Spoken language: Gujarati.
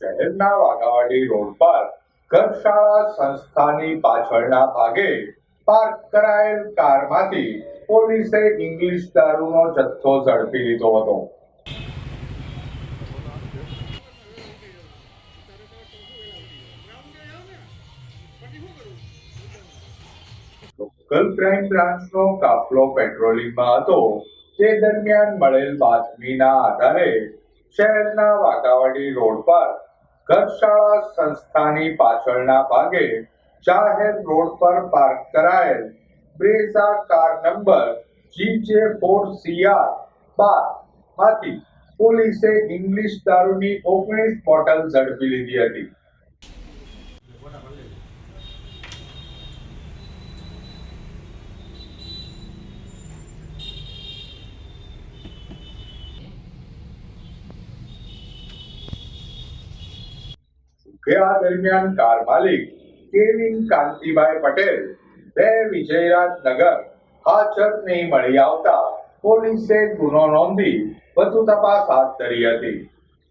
શહેરના વાઘાવાડી રોડ પર ગૌશાળા સંસ્થાની પાછળના ભાગે પાર્ક કરાયેલ કારમાંથી પોલીસે ઇંગ્લિશ દારૂનો જથ્થો ઝડપી લીધો હતો. લોકલ ક્રાઇમ બ્રાન્ચનો કાફલો પેટ્રોલિંગમાં હતો. તે દરમિયાન મળેલ બાતમીના આધારે શહેરના વાઘાવાડી રોડ પર ગૌશાળા સંસ્થાની પાછળના ભાગે જાહેર રોડ પર પાર્ક કરાયેલ. Brezza car number GJ four CR બારમાંથી પોલીસે ઇંગ્લિશ દારૂની ઓગણીસ બોટલ ઝડપી લીધી હતી. કે દરમિયાન કાર માલિક કેવિન કાંતિભાઈ પટેલ બે વિજયરાજ નગર હાજર નહીં મળી આવતા પોલીસે ગુનો નોંધી વધુ તપાસ હાથ ધરી હતી.